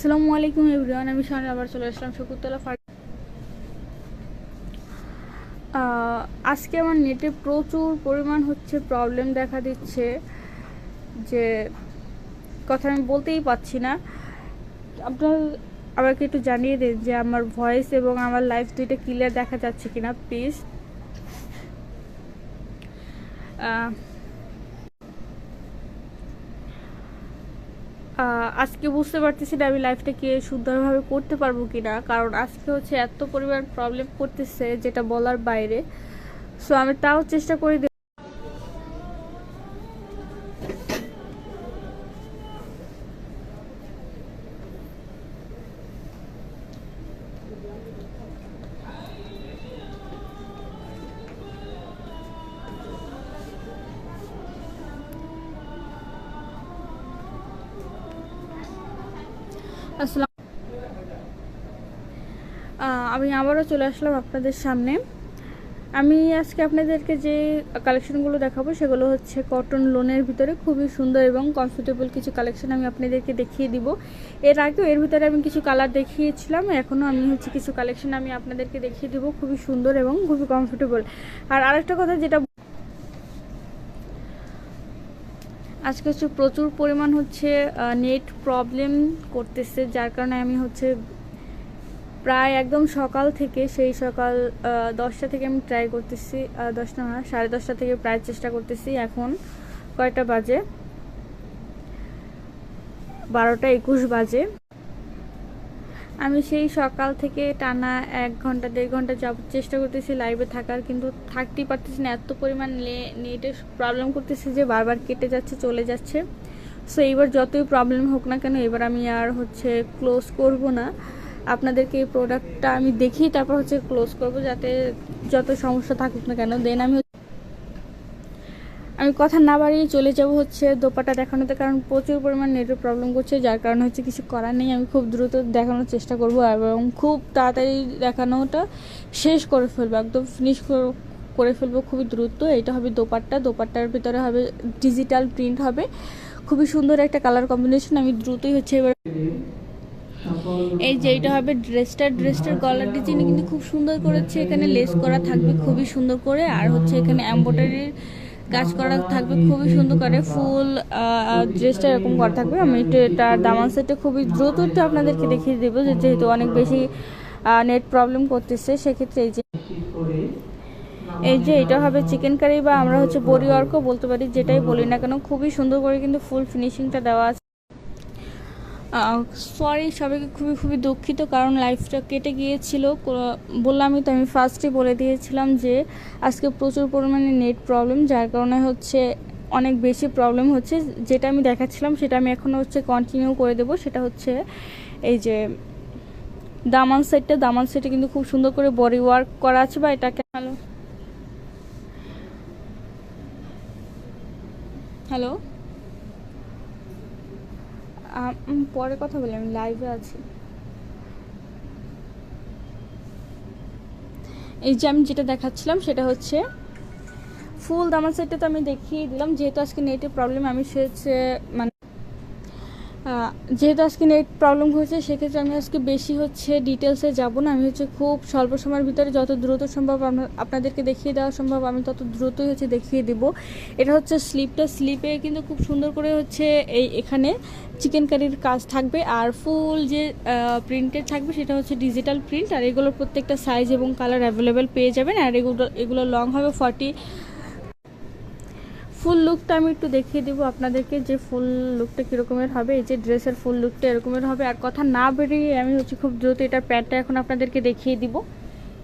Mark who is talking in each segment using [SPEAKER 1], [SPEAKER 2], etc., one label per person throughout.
[SPEAKER 1] আসসালামু আলাইকুম এভরিওয়ান, আমি শান আবার চলে আসলাম শকুরতলা ফার আজকে আমার নেটে প্রচুর পরিমাণ হচ্ছে প্রবলেম দেখা দিচ্ছে যে কথা আমি বলতেই পারছি না। আপনার আমাকে একটু জানিয়ে দিন যে আমার ভয়েস এবং আমার লাইফ দুইটা ক্লিয়ার দেখা যাচ্ছে কিনা প্লিজ আজকে বুঝতে পারতেছি না আমি লাইফটাকে সুন্দরভাবে করতে পারব কিনা। কারণ আজকে হচ্ছে এত পরিমাণ প্রবলেম করতেছে যেটা বলার বাইরে। সো আমি তাও চেষ্টা করি আমি আবারও চলে আসলাম আপনাদের সামনে। আমি আজকে আপনাদেরকে যে কালেকশনগুলো দেখাবো, সেগুলো হচ্ছে কটন লোনের ভিতরে খুবই সুন্দর এবং কমফোর্টেবল কিছু কালেকশন আমি আপনাদেরকে দেখিয়ে দিব। এর আগেও এর ভিতরে আমি কিছু কালার দেখিয়েছিলাম, এখনও আমি হচ্ছে কিছু কালেকশন আমি আপনাদেরকে দেখিয়ে দিব। খুবই সুন্দর এবং খুবই কমফোর্টেবল আর আরেকটা কথা যেটা আজকে হচ্ছে প্রচুর পরিমাণ হচ্ছে নেট প্রবলেম করতেছে, যার কারণে আমি হচ্ছে প্রায় একদম সকাল থেকে, সেই সকাল দশটা থেকে আমি ট্রাই করতেছি দশটা না, সাড়ে দশটা থেকে প্রায় চেষ্টা করতেছি এখন কয়টা বাজে? বারোটা একুশ বাজে। আমি সেই সকাল থেকে টানা এক ঘণ্টা, দেড় ঘণ্টা যাব চেষ্টা করতেছি লাইভে থাকার, কিন্তু থাকতেই পারতেছি না। এত পরিমাণ নেটের প্রবলেম করতেছি যে বারবার কেটে যাচ্ছে, চলে যাচ্ছে। সো এইবার যতই প্রবলেম হোক না কেন, এবার আমি আর হচ্ছে ক্লোজ করব না। আপনাদেরকে এই প্রোডাক্টটা আমি দেখি, তারপর হচ্ছে ক্লোজ করব, যাতে যত সমস্যা থাকুক না কেন। দেন আমি আমি কথা না বাড়িয়ে চলে যাব হচ্ছে দোপাটা দেখানোতে, কারণ প্রচুর পরিমাণ নেটের প্রবলেম করছে, যার কারণে হচ্ছে কিছু করার নেই। আমি খুব দ্রুত দেখানোর চেষ্টা করব এবং খুব তাড়াতাড়ি দেখানোটা শেষ করে ফেলব, একদম ফিনিশ করে ফেলব খুবই দ্রুত। এটা হবে দোপাট্টা, দোপাট্টার ভিতরে হবে ডিজিটাল প্রিন্ট হবে। খুবই সুন্দর একটা কালার কম্বিনেশন আমি দ্রুতই হচ্ছে এবার এই যে এটা হবে ড্রেসটার ড্রেসটার গলার ডিজাইন কিন্তু খুব সুন্দর করেছে, এখানে লেস করা থাকবে খুবই সুন্দর করে, আর হচ্ছে এখানে এমব্রয়ডারির কাজ করা থাকবে, খুবই সুন্দর করে ফুল ড্রেসটা এরকম করা থাকবে। আমি একটু এটা দামান সেটটা খুবই দ্রুত একটু আপনাদেরকে দেখিয়ে দেবো যেহেতু অনেক বেশি নেট প্রবলেম করতেছে, সেক্ষেত্রে এই যে এই যে এটা হবে চিকেন কারি বা আমরা হচ্ছে বড়ি অর্ক বলতে পারি, যেটাই বলি না কেন, খুবই সুন্দর করে কিন্তু ফুল ফিনিশিংটা দেওয়া আছে। সরি সবাইকে খুবই খুবই দুঃখিত, কারণ লাইফটা কেটে গিয়েছিল। বললামই তো আমি ফার্স্টে বলে দিয়েছিলাম যে, আজকে প্রচুর পরিমাণে নেট প্রবলেম যার কারণে হচ্ছে অনেক বেশি প্রবলেম হচ্ছে। যেটা আমি দেখাচ্ছিলাম, সেটা আমি এখনও হচ্ছে কন্টিনিউ করে দেবো। সেটা হচ্ছে এই যে দামান সেটটা দামান সেটে কিন্তু খুব সুন্দর করে বডি ওয়ার্ক করা আছে, বা এটাকে হ্যালো হ্যালো পরে কথা বলি, আমি লাইভে আছি। এই যে আমি যেটা দেখাচ্ছিলাম, সেটা হচ্ছে ফুল দামাল সেটটা তো আমি দেখিয়ে দিলাম, যেহেতু আজকে নেটের প্রবলেম আমি সে মানে যেহেতু আজকে নেট প্রবলেম হয়েছে, সেক্ষেত্রে আমি আজকে বেশি হচ্ছে ডিটেলসে যাব না। আমি হচ্ছে খুব স্বল্প সময়ের ভিতরে যত দ্রুত সম্ভব আপনাদেরকে দেখিয়ে দেওয়া সম্ভব, আমি তত দ্রুতই হচ্ছে দেখিয়ে দিব। এটা হচ্ছে স্লিপটা স্লিপে কিন্তু খুব সুন্দর করে হচ্ছে এই এখানে চিকেন কারির কাজ থাকবে। আর ফুল যে প্রিন্টেড থাকবে সেটা হচ্ছে ডিজিটাল প্রিন্ট আর এগুলোর প্রত্যেকটা সাইজ এবং কালার অ্যাভেলেবেল পেয়ে যাবেন। আর এগুলো এগুলো লং হবে ফর্টি ফুল লুকটা আমি একটু দেখিয়ে দিব আপনাদেরকে যে ফুল লুকটা কীরকমের হবে, এই যে ড্রেসের ফুল লুকটা এরকমের হবে। আর কথা না বেরিয়ে আমি হচ্ছে খুব দ্রুত এটার প্যান্টটা এখন আপনাদেরকে দেখিয়ে দিব।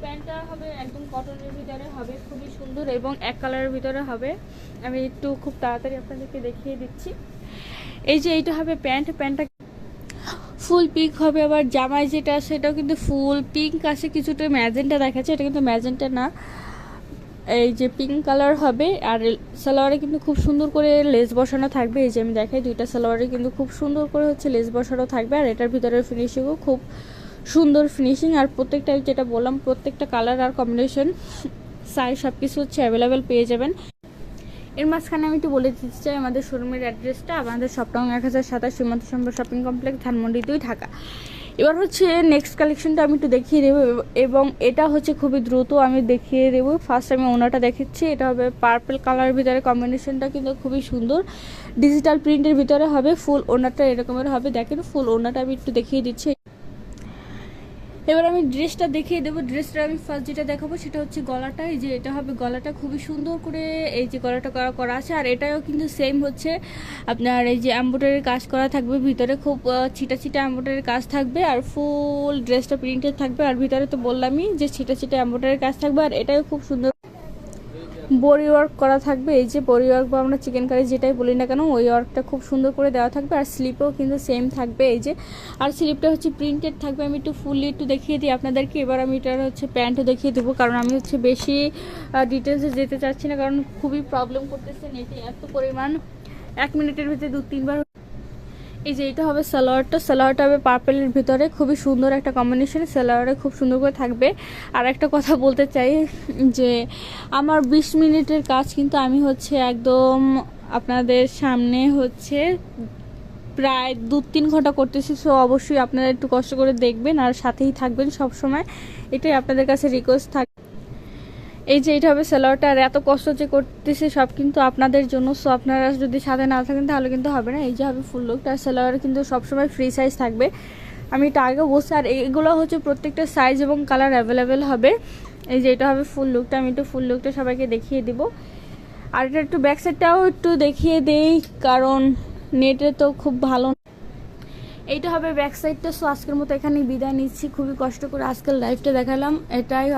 [SPEAKER 1] প্যান্টটা হবে একদম কটনের ভিতরে হবে, খুবই সুন্দর এবং এক কালারের ভিতরে হবে। আমি একটু খুব তাড়াতাড়ি আপনাদেরকে দেখিয়ে দিচ্ছি। এই যে এইটা হবে প্যান্ট, প্যান্টটা ফুল পিঙ্ক হবে, আবার জামাই যেটা সেটাও কিন্তু ফুল পিঙ্ক আছে, কিছুটা ম্যাজেন্টা দেখাচ্ছে, এটা কিন্তু ম্যাজেন্টা না। এই যে পিঙ্ক কালার হবে, আর সালোয়ারে কিন্তু খুব সুন্দর করে লেস বসানো থাকবে। এই যে আমি দেখাই, দুইটা সালোয়ারে কিন্তু খুব সুন্দর করে হচ্ছে লেস বসানো থাকবে, আর এটার ভিতরের ফিনিশিংও খুব সুন্দর ফিনিশিং আর প্রত্যেকটা যেটা বললাম, প্রত্যেকটা কালার আর কম্বিনেশন সাইজ সব কিছু হচ্ছে অ্যাভেলেবেল পেয়ে যাবেন। এর মাঝখানে আমি একটু বলে দিতে চাই, আমাদের শোরুমের অ্যাড্রেসটা আমাদের সপ্তাহ এক হাজার সাতাশ সীমান্ত সম্ভব শপিং কমপ্লেক্স ধানমন্ডি দুই ঢাকা। এবার হচ্ছে নেক্সট কালেকশনটা আমি একটু দেখিয়ে দেবো এবং এটা হচ্ছে খুবই দ্রুত আমি দেখিয়ে দেবো। ফার্স্ট আমি ওনাটা দেখাচ্ছি এটা হবে পার্পল কালারের ভিতরে কম্বিনেশনটা কিন্তু খুবই সুন্দর। ডিজিটাল প্রিন্টের ভিতরে হবে ফুল ওনারটা এরকমের হবে। দেখেন ফুল ওনারটা আমি একটু দেখিয়ে দিচ্ছি। এবার আমি ড্রেসটা দেখিয়ে দেবো। ড্রেসটা আমি ফার্স্ট যেটা দেখাবো সেটা হচ্ছে গলাটা। এই যে এটা হবে গলাটা খুবই সুন্দর করে এই যে গলাটা করা করা আছে। আর এটাও কিন্তু সেম হচ্ছে। আপনার এই যে অ্যাম্বোডারির কাজ করা থাকবে, ভিতরে খুব ছিটা ছিটা অ্যাম্বোডারির কাজ থাকবে। আর ফুল ড্রেসটা প্রিন্টেড থাকবে। আর ভিতরে তো বললামই যে ছিটা ছিটা অ্যাম্বোডারির কাজ থাকবে। আর এটাও খুব সুন্দর বডি ওয়ার্ক করা থাকবে, এই যে বডি ওয়ার্ক বা আমরা চিকেন কারি যেটাই বলি না কেন, ওই ওয়ার্কটা খুব সুন্দর করে দেওয়া থাকবে আর স্লিপও কিন্তু সেম থাকবে এই যে। আর স্লিপটা হচ্ছে প্রিন্টেড থাকবে, আমি একটু ফুললি একটু দেখিয়ে দিই আপনাদেরকে, এবার আমি এটার হচ্ছে প্যান্টও দেখিয়ে দেবো, কারণ আমি হচ্ছে বেশি ডিটেলসে যেতে চাচ্ছি না, কারণ খুবই প্রবলেম করতেছে নেটে এত পরিমাণ, এক মিনিটের ভিতরে দু তিনবার এই যে এটা হবে সালোয়ারটা সালোয়ারটা হবে পার্পেলের ভিতরে। খুবই সুন্দর একটা কম্বিনেশন সালোয়ারে খুব সুন্দর করে থাকবে। আর একটা কথা বলতে চাই যে আমার বিশ মিনিটের কাজ কিন্তু আমি হচ্ছে একদম আপনাদের সামনে হচ্ছে প্রায় দু তিন ঘণ্টা করতেছি সো অবশ্যই আপনারা একটু কষ্ট করে দেখবেন আর সাথেই থাকবেন সব সময় এটাই আপনাদের কাছে রিকোয়েস্ট থাক এই যে এটা হবে সালোয়ারটা আর এত কষ্ট যে করতেছি, সব কিন্তু আপনাদের জন্য। সো আপনারা যদি সাথে না থাকেন, তাহলে কিন্তু হবে না। এই যে হবে ফুল লুকটা আর সালোয়ার কিন্তু সবসময় ফ্রি সাইজ থাকবে। আমি এটা আগে বসছি আর এগুলো হচ্ছে প্রত্যেকটা সাইজ এবং কালার অ্যাভেলেবেল হবে। এই যে এটা হবে ফুল লুকটা আমি একটু ফুল লুকটা সবাইকে দেখিয়ে দিব। আর এটা একটু ব্যাক সাইডটাও একটু দেখিয়ে দেই, কারণ নেটে তো খুব ভালো এইটা হবে ব্যাক সাইডটা সো আজকের মতো এখানে বিদায় নিচ্ছি। খুবই কষ্ট করে আজকের লাইফটা দেখালাম। এটাই